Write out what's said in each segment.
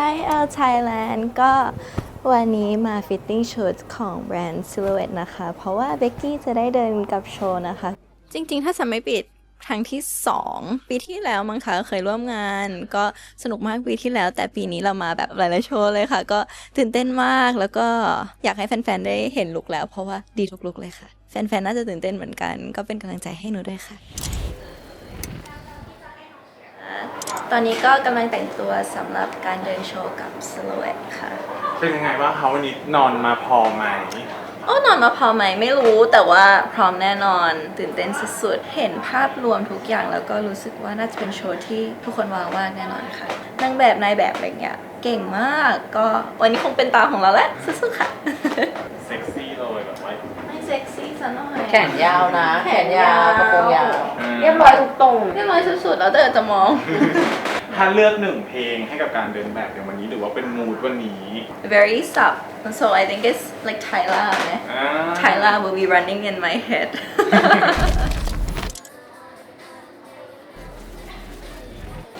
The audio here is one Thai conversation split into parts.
Hi L Thailand ก็วันนี้มาฟิตติ้งชุดของแบรนด์ Silhouette นะคะ เพราะว่าเบกกี้จะได้เดินกับโชว์นะคะ จริงๆ ถ้าจะไม่ปิดครั้งที่ 2 ปีที่แล้วมั้งคะเคยร่วมงาน ก็สนุกมากปีที่แล้ว แต่ปีนี้เรามาแบบหลายๆโชว์เลยค่ะ ก็ตื่นเต้นมากแล้วก็อยากให้แฟนๆ ได้เห็นลุกแล้ว เพราะว่าดีทุกลุกเลยค่ะ แฟนๆ น่าจะตื่นเต้นเหมือนกัน ก็เป็นกำลังใจให้หนูด้วยค่ะ ตอนนี้ก็กำลังแต่งตัวสำหรับการเดินโชว์กับ Silhouette ค่ะ เป็นยังไงบ้างคะวันนี้นอนมาพอไหม โอ้นอนมาพอไหมไม่รู้แต่ว่าพร้อมแน่นอน ตื่นเต้นสุดๆ เห็นภาพรวมทุกอย่างแล้วก็รู้สึกว่าน่าจะเป็นโชว์ที่ทุกคนว้าวมากแน่นอนค่ะนางแบบนายแบบอะไรเงี้ยเก่งมากก็วันนี้คงเป็นตาของเราแล้วสู้ๆค่ะ เซ็กซี่เลยแบบว่า ไม่ เซ็กซี่ซะหน่อยแขนยาวนะ แขแขนนยายาววกระโปรงยาวอืมเรียบร้อยทุกตรงเรียบร้อยสุดๆ แล้วแต่จะมอง ถ้าเลือกหนึ่งเพลงให้กับการเดินแบบในวันนี้หรือว่าเป็นมูดวันนี้ very sub so I think it's like Tyla นะอ่า Tyla will be running in my head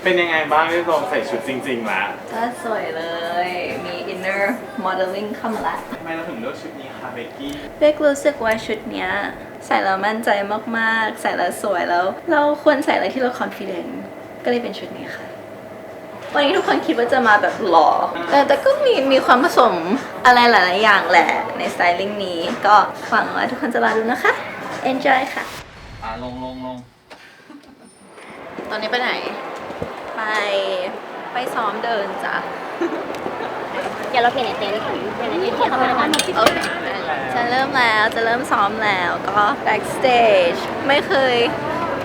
เป็นยังไงบ้างที่ลองใส่ชุดจริงๆแล้วก็สวยเลย มี inner modeling เข้ามาละทำไมเราถึงเลือกชุดนี้คะเบกกี้เบกรู้สึกว่าชุดเนี้ยใส่แล้วมั่นใจมากๆ ใส่แล้วสวยแล้ว เราควรใส่อะไรที่เรา confident ก็เลยเป็นชุดนี้ค่ะ วันนี้ทุกคนคิดว่าจะมาแบบหล่อแต่แต่ก็มีมีความผสมอะไรหลายๆอย่างแหละในสไตลิ่งนี้ ก็หวังว่าทุกคนจะรอดูนะคะ enjoy ค่ะ อ่าลงลงลงตอนนี้ไปไหน ไปไปซ้อมเดินจ้ะเดี๋ยวเราเปลี่ยนในเต็นท์เปลี่ยนในเต็นท์ที่เขาไม่ได้กันโอเคจะเริ่มแล้วจะเริ่มซ้อมแล้วก็ backstage ไม่เคย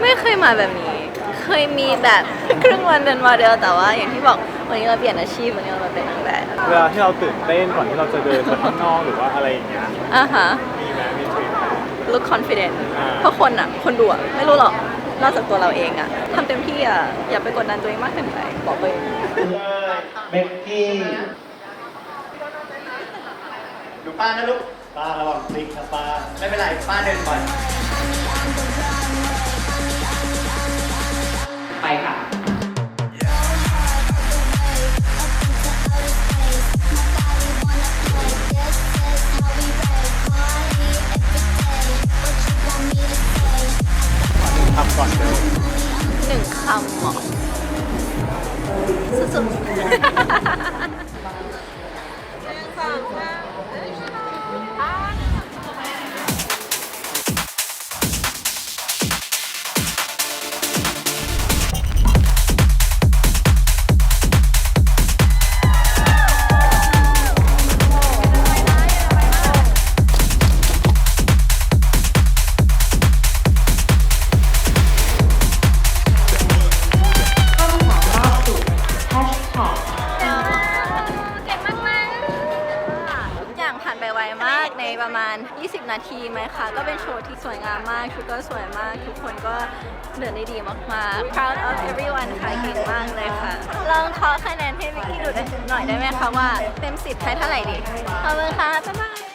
ไม่เคยมาแบบนี้ เคยมีแบบครึ่งวันเดินมาเดียวแต่ว่าอย่างที่บอกวันนี้เราเปลี่ยนอาชีพวันนี้เรามาเป็นนางแบบเวลาที่เราตื่นเต้นก่อนที่เราจะเดินไปข้างนอกหรือว่าอะไรอย่างเงี้ยอะฮะมีไหมมีทริคไหม look confident อ่าเพราะคนอะ คนดูอะ ไม่รู้หรอก นอกจากตัวเราเองอะทำเต็มที่อะอย่าไปกดดันตัวเองมากเกินไปบอกตัวเองเบกกี้ดูป้านะลูกป้าระวังพลิกนะป้าไม่เป็นไรป้าเดินก่อน ทำก่อนเลยหนึ่งคำเหมอสุดๆ ประมาณ 20 นาทีไหมคะ ก็เป็นโชว์ที่สวยงามมาก ชุดก็สวยมาก ทุกคนก็เดินได้ดีมากๆ proud of everyone ค่ะเก่งมากเลยค่ะ ลองขอคะแนนให้วิกกี้ดูหน่อยได้ไหมคะว่าเต็ม 10ให้เท่าไหร่ดี ขอบคุณค่ะ บ๊ายบาย